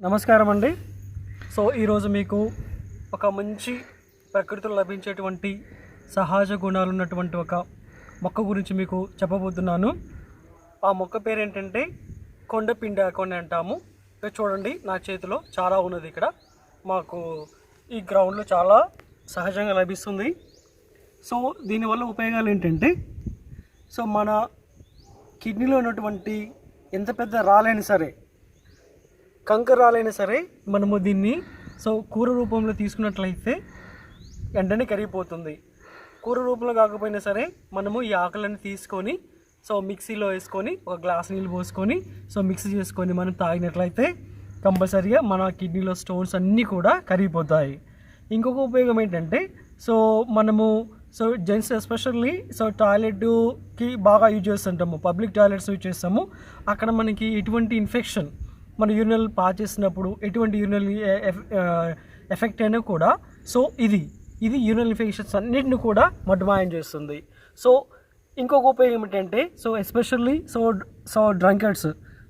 నమస్కారం అండి సో ఈరోజు మీకు ఒక మంచి ప్రకృతిలో లభించేటువంటి సహజ గుణాలు ఉన్నటువంటి ఒక మొక్క గురించి మీకు చెప్పబోతున్నాను. ఆ మొక్క పేరు ఏంటంటే కొండ అని అంటాము. ఇక్కడ చూడండి నా చేతిలో చాలా ఉన్నది ఇక్కడ. మాకు ఈ గ్రౌండ్లో చాలా సహజంగా లభిస్తుంది. సో దీనివల్ల ఉపయోగాలు ఏంటంటే సో మన కిడ్నీలో ఉన్నటువంటి ఎంత పెద్ద రాలైనా సరే కంకరాలైనా సరే మనము దీన్ని సో కూర రూపంలో తీసుకున్నట్లయితే వెంటనే కరిగిపోతుంది. కూర రూపంలో కాకపోయినా సరే మనము ఈ ఆకులను తీసుకొని సో మిక్సీలో వేసుకొని ఒక గ్లాస్ నీళ్ళు పోసుకొని సో మిక్సీ చేసుకొని మనం తాగినట్లయితే కంపల్సరీగా మన కిడ్నీలో స్టోన్స్ అన్నీ కూడా కరిగిపోతాయి. ఇంకొక ఉపయోగం ఏంటంటే సో మనము సో జెంట్స్ ఎస్పెషల్లీ సో టాయిలెట్కి బాగా యూజ్ చేస్తుంటాము. పబ్లిక్ టాయిలెట్స్ యూజ్ చేస్తాము. అక్కడ మనకి ఎటువంటి ఇన్ఫెక్షన్ మన యూరినల్ పాస్ చేసినప్పుడు ఎటువంటి యూరినల్ ఎఫెక్ట్ అయినా కూడా సో ఇది ఇది యూరినల్ ఇన్ఫెక్షన్స్ అన్నిటిని కూడా మడ్మాయం చేస్తుంది. సో ఇంకొక ఉపయోగం ఏంటంటే so especially so so drunkards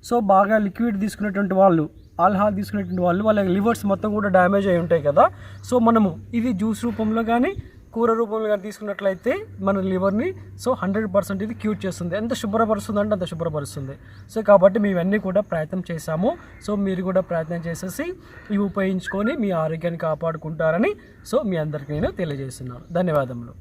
so బాగా లిక్విడ్ తీసుకునేటువంటి వాళ్ళు ఆల్హాల్ తీసుకునేటువంటి వాళ్ళు వాళ్ళ లివర్స్ మొత్తం కూడా డ్యామేజ్ అయి ఉంటాయి కదా. సో మనము ఇది జ్యూస్ రూపంలో కానీ కూర రూపంలో కానీ తీసుకున్నట్లయితే మన లివర్ని సో హండ్రెడ్ పర్సెంట్ ఇది క్యూర్ చేస్తుంది. ఎంత శుభ్రపరుస్తుంది అంటే అంత శుభ్రపరుస్తుంది. సో కాబట్టి మేము ఇవన్నీ కూడా ప్రయత్నం చేశాము. సో మీరు కూడా ప్రయత్నం చేసేసి ఇవి ఉపయోగించుకొని మీ ఆరోగ్యాన్ని కాపాడుకుంటారని సో మీ అందరికీ నేను తెలియజేస్తున్నాను. ధన్యవాదములు.